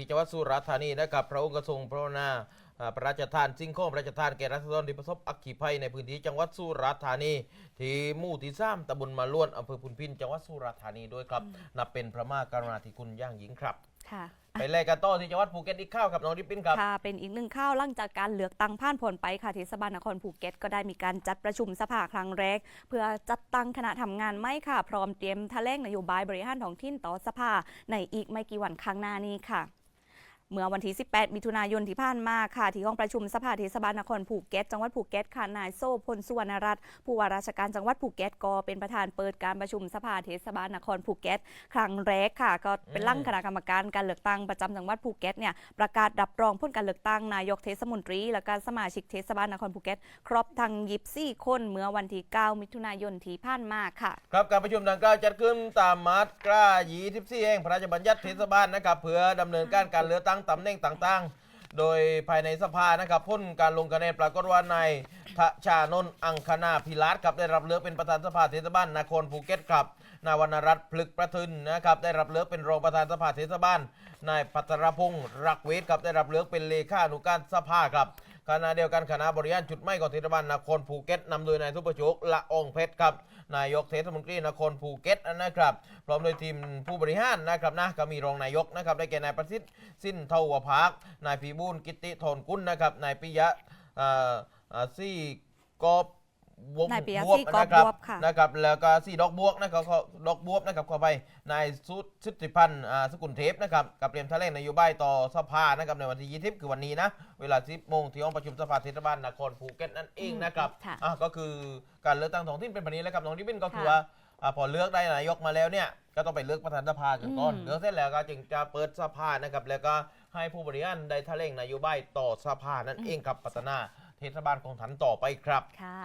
ที่จังหวัดสุราษฎร์ธานีนะครับพระองค์กระทรงพระนาอ่าพระราชทานสิ่งของพระราชทานแก่รัษฎรที่ประสบอัคคีภัยในพื้นที่จังหวัดสุราษฎร์ธานี ที่หมู่ที่สามตำบลมาล้วนอำเภอพุนพินจังหวัดสุราษฎร์ธานีด้วยครับนับเป็นพระมหากรุณาธิคุณอย่างยิ่งครับค่ะไปแลกกันต่อที่จังหวัดภูเก็ตอีกข้าวครับน้องดิปปินครับค่ะเป็นอีกหนึ่งข้าวหลังจากการเลือกตั้งผ่านผลไปค่ะเทศบาลนครภูเก็ตก็ได้มีการจัดประชุมสภาครั้งแรก เพื่อจัดตั้งคณะทำงานไม่ค่ะ พร้อมเตรียมแถลงนโยบายบริหารท้องถิ่นต่อสภาในอีกไม่กี่วันข้างหน้านี้ค่ะ เมื่อวันที่ 18 มิถุนายนที่ผ่านมาค่ะ ที่ห้องประชุมสภาเทศบาลนครภูเก็ต จังหวัดภูเก็ตค่ะ นายโซ่พลสุวรรณรัตน์ผู้ว่าราชการจังหวัดภูเก็ตก็เป็นประธานเปิดการประชุมสภาเทศบาลนครภูเก็ต ครั้งแรกค่ะ ก็เป็นร่างคณะกรรมการการเลือกตั้งประจำจังหวัดภูเก็ตเนี่ยประกาศรับรองผลการเลือกตั้งนายกเทศมนตรี และการสมาชิกเทศบาลนครภูเก็ต ครบทั้งยิบสี่คนเมื่อวันที่ 9 มิถุนายนที่ผ่านมาค่ะ ครับการประชุมดังกล่าวจัดขึ้นตามมาตรา24แห่งพระราชบัญญัติเทศบาลนะครับเพื่อดำเนินการการเลือกตั้งตำแหน่งต่างๆ โดยภายในสภานะครับพ้นการลงคะแนนปรากฏว่านายทชานนท์อังคณาพิรัตครับได้รับเลือกเป็นประธานสภาเทศบาลนครภูเก็ตครับนายวรรณรัตน์พลึกประทุนนะครับได้รับเลือกเป็นรองประธานสภาเทศบาลนายพัทรพงศ์รักเวทครับได้รับเลือกเป็นเลขานุการสภาครับ ขณะเดียวกันคณะบริหารจุดไม่ของเทศบาลนครภูเก็ตนำโดยนายทุประโชคละองเพชรครับนายกเทศมนตรีนครภูเก็ตนะครับพร้อมโดยทีมผู้บริหารนะครับนะก็มีรองนายกนะครับได้แก่นายประสิทธิ์สิ้นเทวพักนายพีบูลกิติธนกุลนะครับนายปิยะเอ่อเอ่อซี่กอบ วงนายปิยะบวบซี่กอบนะครับบวบค่ะ นะครับ แล้วก็ซี่ดอกบวกนะครับขอดอกบวบนะครับขอไปนายสุดสุทธิพันธ์อ่าสกุลเทพนะครับกับเตรียมแถลงนโยบายต่อสภานะครับในวันที่20คือวันนี้นะเวลา10โมงที่ห้องประชุมสภาเทศบาลนครภูเก็ตนั่นเองนะครับค่ะอะก็คือการเลือกตั้งท้องถิ่นเป็นแบบนี้แล้วครับน้องดิบินก็คือค่ะว่าอะพอเลือกได้นายกมาแล้วเนี่ยก็ต้องไปเลือกประธานสภากันก่อนอืม เลือกเสร็จแล้วก็จึงจะเปิดสภานะครับแล้วก็ให้ผู้บริหารได้แถลงนโยบายต่อสภานั่นเองครับพัฒนาเทศบาลของถันต่อไปครับ ค่ะ